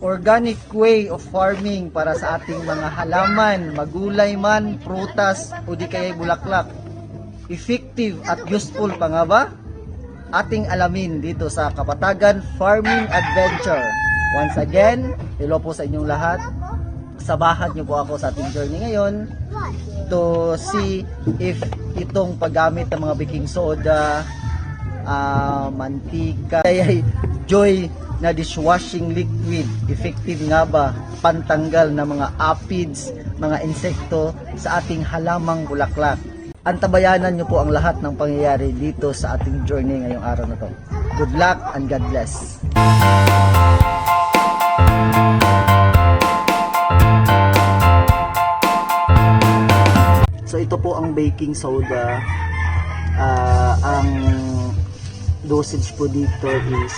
organic way of farming para sa ating mga halaman, magulay man, prutas o di kaya bulaklak. Effective at useful pa nga ba? Ating alamin dito sa Kapatagan Farming Adventure. Once again, hello po sa inyong lahat. Sabahan niyo po ako sa ating journey ngayon to see if itong paggamit ng mga baking soda, ah, mantika, ay joy na dishwashing liquid, effective nga ba pantanggal ng mga aphids, mga insekto sa ating halamang bulaklak. Antabayanan niyo po ang lahat ng pangyayari dito sa ating journey ngayong araw na to. Good luck and God bless. So ito po ang baking soda. Ah, ang dosage po dito is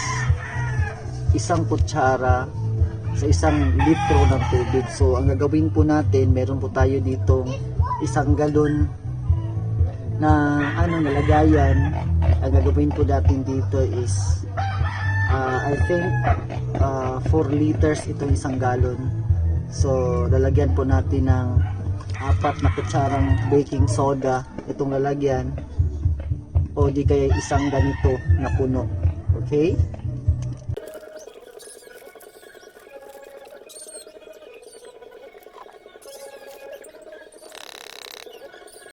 isang kutsara sa isang litro ng tubig. So ang gagawin po natin, meron po tayo ditong isang galon na ano nalagayan. Ang gagawin po natin dito is ah, I think 4 liters itong isang galon. So lalagyan po natin ng apat na kutsarang baking soda itong lalagyan o di kaya isang ganito na puno. Okay?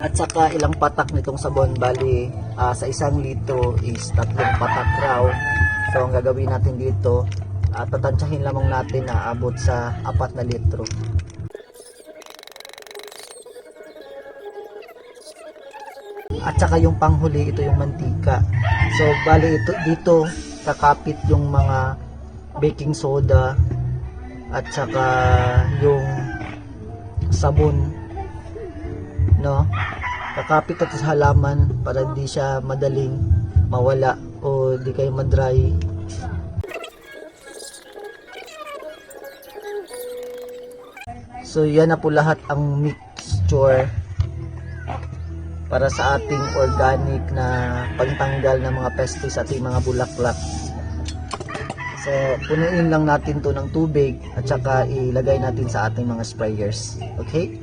At saka ilang patak nitong sabon bali ah, sa isang litro is tatlong patak raw. So ang gagawin natin dito, uh, tatansyahin lamang natin na abot sa apat na litro. At saka yung panghuli, ito yung mantika. So, bali ito, dito kakapit yung mga baking soda at saka yung sabon. No? Kakapit ito sa halaman para hindi siya madaling mawala o di kayo madry. So, yan na po lahat ang mixture para sa ating organic na pagtanggal ng mga pestis sa ating mga bulaklak. So, punuin lang natin to ng tubig at saka ilagay natin sa ating mga sprayers. Okay?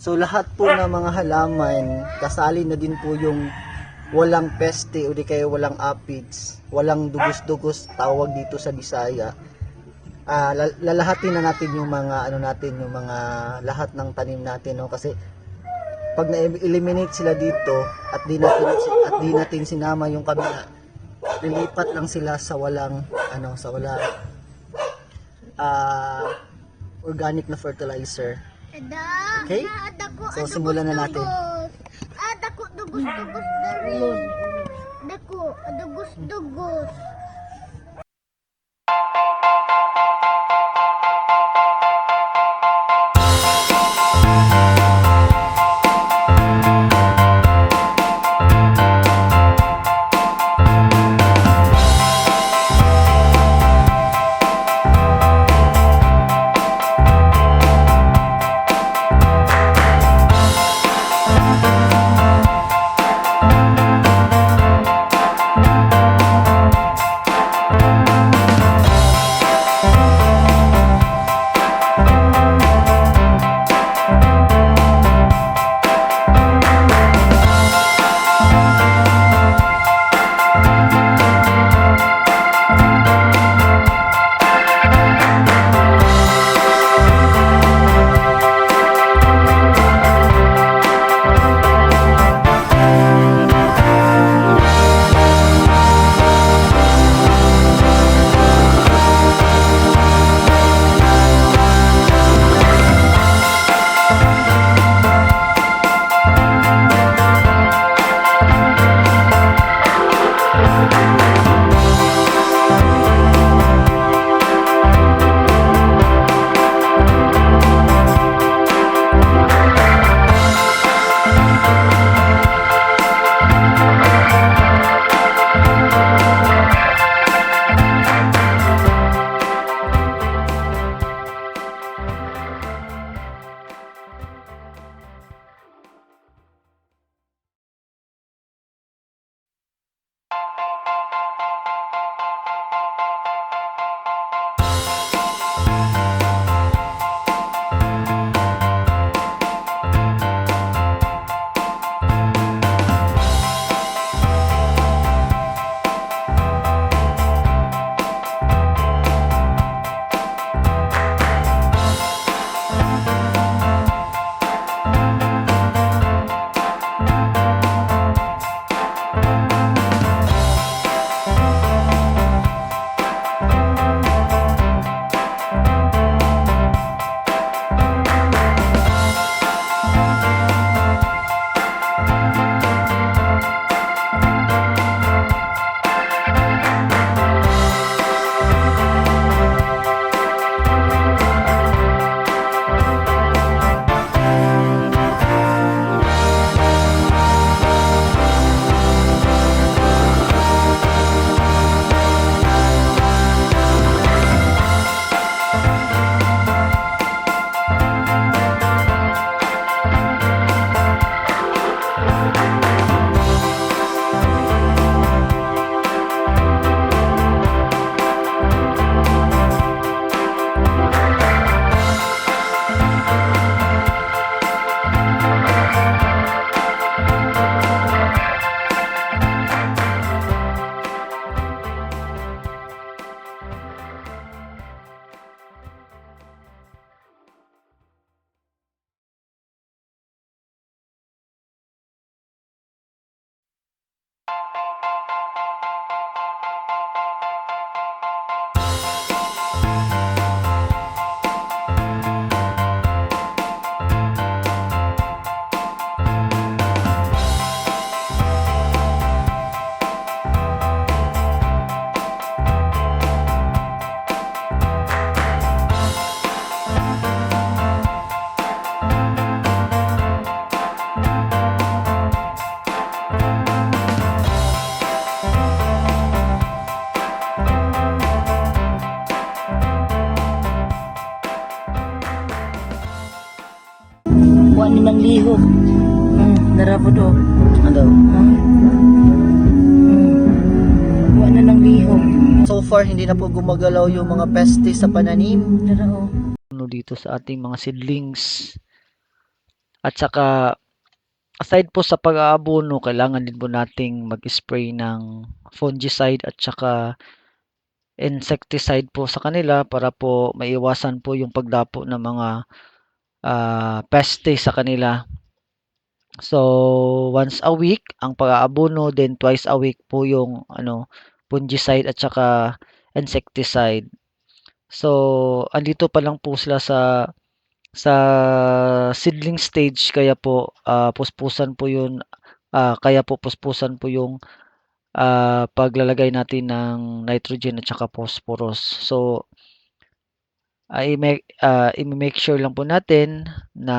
So lahat po ng mga halaman, kasali na din po yung walang peste o di kaya walang aphids, walang dugos-dugos tawag dito sa Bisaya. Lal- lalahatin na natin yung mga ano natin, yung mga lahat ng tanim natin no kasi pag na-eliminate sila dito at di natin at di natin sinama yung kabila, lilipat lang sila sa walang ano, sa walang ah organic na fertilizer. Ada. Okay? So, simulan na natin. Ada ko dugos-dugos dari. Ada ko dugos-dugos. Wa ni nang lihok. Hmm, dara po do. Ano? Hmm. Hmm. Wa na nang lihok. So far, hindi na po gumagalaw yung mga peste sa pananim. Dara oh. ano dito sa ating mga seedlings. At saka aside po sa pag-aabono, kailangan din po nating mag-spray ng fungicide at saka insecticide po sa kanila para po maiwasan po yung pagdapo ng mga ah, peste sa kanila. So, once a week ang pag-aabono, then twice a week po yung ano, fungicide at saka insecticide. So, andito pa lang po sila sa sa seedling stage kaya po ah, puspusan po yun ah, kaya po puspusan po yung ah, paglalagay natin ng nitrogen at saka phosphorus. So, ay ah, i-make sure lang po natin na